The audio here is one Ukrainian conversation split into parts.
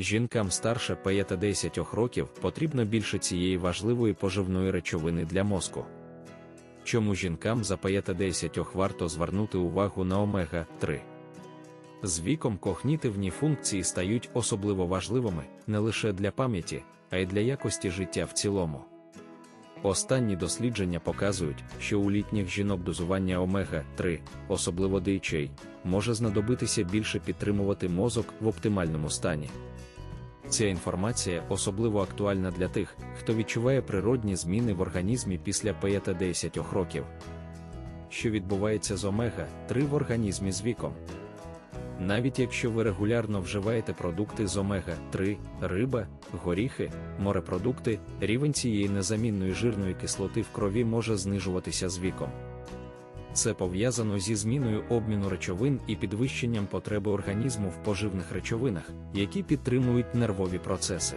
Жінкам старше 5-10 років потрібно більше цієї важливої поживної речовини для мозку. Чому жінкам за 5-10 варто звернути увагу на омега-3? З віком когнітивні функції стають особливо важливими не лише для пам'яті, а й для якості життя в цілому. Останні дослідження показують, що у літніх жінок дозування омега-3, особливо DHA, може знадобитися більше підтримувати мозок в оптимальному стані. Ця інформація особливо актуальна для тих, хто відчуває природні зміни в організмі після 5-10 років. Що відбувається з омега-3 в організмі з віком? Навіть якщо ви регулярно вживаєте продукти з омега-3, риба, горіхи, морепродукти, рівень цієї незамінної жирної кислоти в крові може знижуватися з віком. Це пов'язано зі зміною обміну речовин і підвищенням потреби організму в поживних речовинах, які підтримують нервові процеси.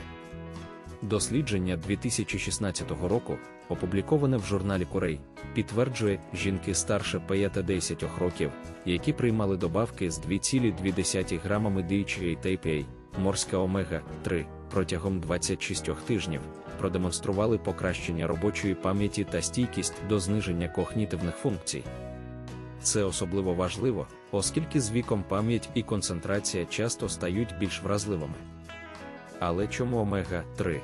Дослідження 2016 року, опубліковане в журналі Курей, підтверджує, жінки старше 5-10 років, які приймали добавки з 2,2 грамами DHA та морська омега-3 протягом 26 тижнів, продемонстрували покращення робочої пам'яті та стійкість до зниження когнітивних функцій. Це особливо важливо, оскільки з віком пам'ять і концентрація часто стають більш вразливими. Але чому омега-3?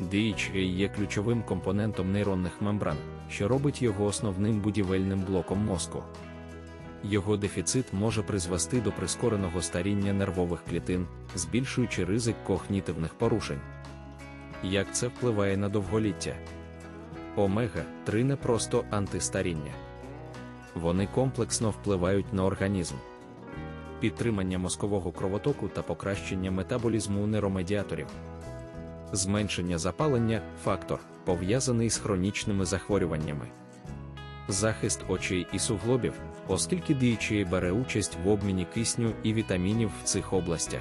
DHA є ключовим компонентом нейронних мембран, що робить його основним будівельним блоком мозку. Його дефіцит може призвести до прискореного старіння нервових клітин, збільшуючи ризик когнітивних порушень. Як це впливає на довголіття? Омега-3 не просто антистаріння. Вони комплексно впливають на організм. Підтримання мозкового кровотоку та покращення метаболізму нейромедіаторів. Зменшення запалення фактор, пов'язаний з хронічними захворюваннями. Захист очей і суглобів, оскільки DHA бере участь в обміні кисню і вітамінів в цих областях.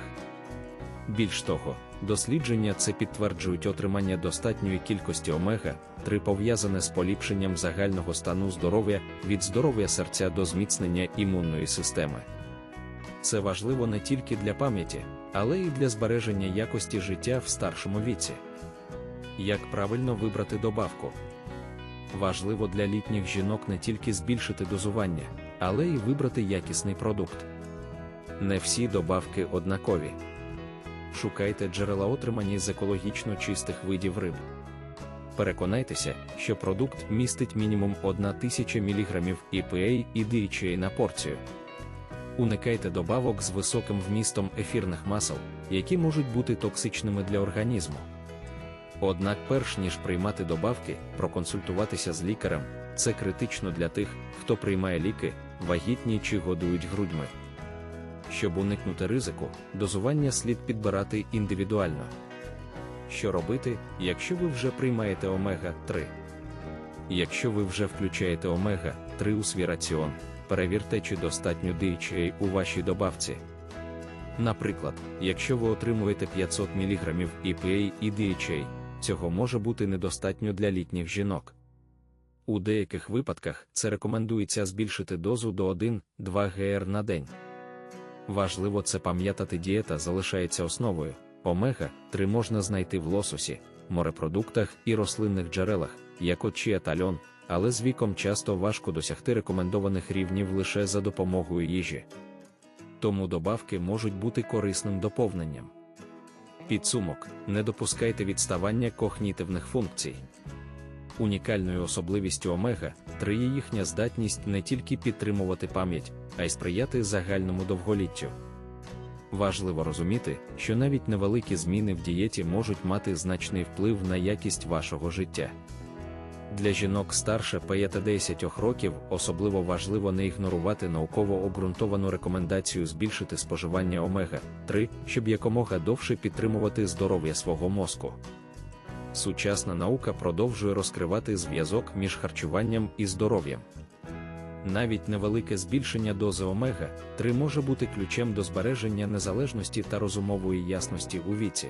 Більш того, дослідження це підтверджують отримання достатньої кількості омега, 3 пов'язане з поліпшенням загального стану здоров'я від здоров'я серця до зміцнення імунної системи. Це важливо не тільки для пам'яті, але й для збереження якості життя в старшому віці. Як правильно вибрати добавку? Важливо для літніх жінок не тільки збільшити дозування, але й вибрати якісний продукт. Не всі добавки однакові. Шукайте джерела отримані з екологічно чистих видів риб. Переконайтеся, що продукт містить мінімум 1000 мг EPA і DHA на порцію. Уникайте добавок з високим вмістом ефірних масел, які можуть бути токсичними для організму. Однак, перш ніж приймати добавки, проконсультуватися з лікарем це критично для тих, хто приймає ліки, вагітні чи годують грудьми. Щоб уникнути ризику, дозування слід підбирати індивідуально. Що робити, якщо ви вже приймаєте омега-3? Якщо ви вже включаєте омега-3 у свій раціон, перевірте, чи достатньо DHA у вашій добавці. Наприклад, якщо ви отримуєте 500 мг EPA і DHA, цього може бути недостатньо для літніх жінок. У деяких випадках це рекомендується збільшити дозу до 1-2 ГР на день. Важливо це пам'ятати, дієта залишається основою. Омега 3 можна знайти в лососі, морепродуктах і рослинних джерелах, як от чия та але з віком часто важко досягти рекомендованих рівнів лише за допомогою їжі. Тому добавки можуть бути корисним доповненням. Підсумок: не допускайте відставання когнітивних функцій. Унікальною особливістю омега 3 є їхня здатність не тільки підтримувати пам'ять, а й сприяти загальному довголіттю. Важливо розуміти, що навіть невеликі зміни в дієті можуть мати значний вплив на якість вашого життя. Для жінок старше 5-10 років особливо важливо не ігнорувати науково обґрунтовану рекомендацію збільшити споживання омега-3, щоб якомога довше підтримувати здоров'я свого мозку. Сучасна наука продовжує розкривати зв'язок між харчуванням і здоров'ям. Навіть невелике збільшення дози омега 3 може бути ключем до збереження незалежності та розумової ясності у віці.